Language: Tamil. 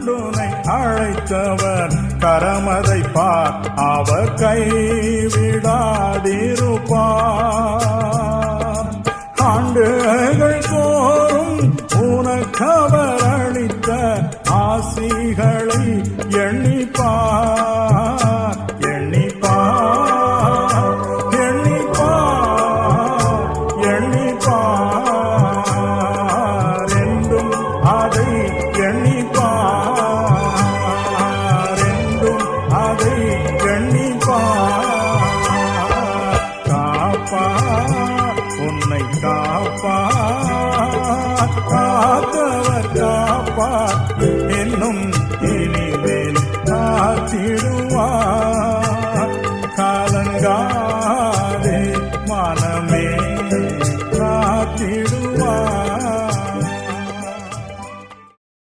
கண்டுனை அழைத்தவர் கரமதை பார். அவர் கைவிடாதிருப்பார் ஆண்டுகள் தோறும் உனக்கவர் அளித்த ஆசிகளை எண்ணிப்பார் நம்மை காப்பார் காத்தவர் காப்பார் என்னும் இனிமேல் காத்திடுவார் காலங்காதே மான